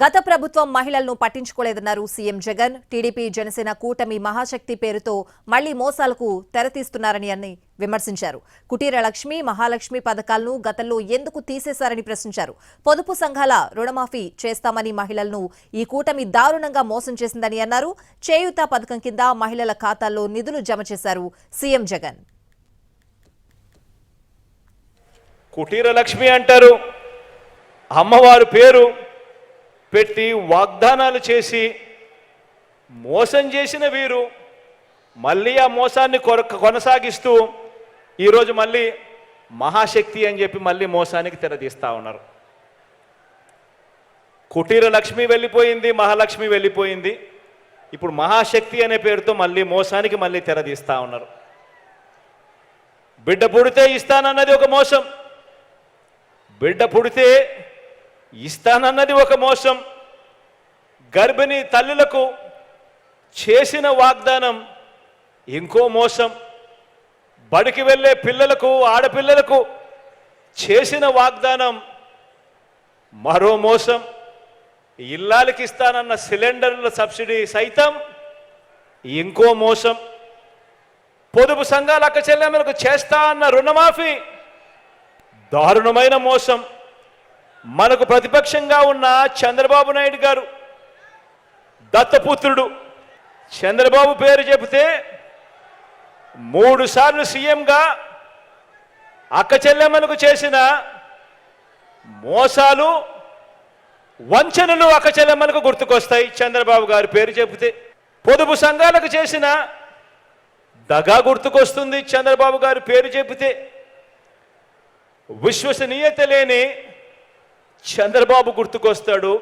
గత ప్రభుత్వం మహిళలను పట్టించుకోలేదన్నారు సీఎం జగన్. టీడీపీ జనసేన కూటమి మహాశక్తి పేరుతో మళ్ళీ మోసాలకు తెరతీస్తున్నారని అని విమర్శించారు. కుటీర లక్ష్మి మహాలక్ష్మి పథకాలను గతంలో ఎందుకు తీసేశారని ప్రశ్నించారు. పొదుపు సంఘాల రుణమాఫీ చేస్తామని మహిళలను ఈ కూటమి దారుణంగా మోసం చేసిందని అన్నారు. చేయూత పథకం కింద మహిళల ఖాతాల్లో నిధులు జమ చేశారు సీఎం జగన్. కుటీర లక్ష్మి అంటారు. అమ్మవారు పేరు పెట్టి వాగ్దానాలు చేసి మోసం చేసిన వీరు మళ్ళీ ఆ మోసాన్ని కొనసాగిస్తూ ఈరోజు మళ్ళీ మహాశక్తి అని చెప్పి మళ్ళీ మోసానికి తెరదీస్తూ ఉన్నారు. కుటీర లక్ష్మి వెళ్ళిపోయింది మహాలక్ష్మి వెళ్ళిపోయింది. ఇప్పుడు మహాశక్తి అనే పేరుతో మళ్ళీ మోసానికి మళ్ళీ తెరదీస్తూ ఉన్నారు. బిడ్డ పుడితే ఇస్తానన్నది ఒక మోసం. బిడ్డ పుడితే ఇస్తానన్నది ఒక మోసం. గర్భిణీ తల్లులకు చేసిన వాగ్దానం ఇంకో మోసం. బడికి వెళ్ళే పిల్లలకు ఆడపిల్లలకు చేసిన వాగ్దానం మరో మోసం. ఇల్లాలకి ఇస్తానన్న సిలిండర్ల సబ్సిడీ సైతం ఇంకో మోసం. పొదుపు సంఘాల అక్క చెల్లెమ్మలకు చేస్తా అన్న రుణమాఫీ దారుణమైన మోసం. మనకు ప్రతిపక్షంగా ఉన్న చంద్రబాబు నాయుడు గారు దత్తపుత్రుడు. చంద్రబాబు పేరు చెబితే మూడు సార్లు సీఎంగా అక్క చెల్లెమ్మలకు చేసిన మోసాలు వంచనలు అక్క చెల్లెమ్మలకు గుర్తుకొస్తాయి. చంద్రబాబు గారి పేరు చెబితే పొదుపు సంఘాలకు చేసిన దగా గుర్తుకొస్తుంది. చంద్రబాబు గారి పేరు చెబితే విశ్వసనీయత లేని చంద్రబాబు గుర్తుకొస్తాడు.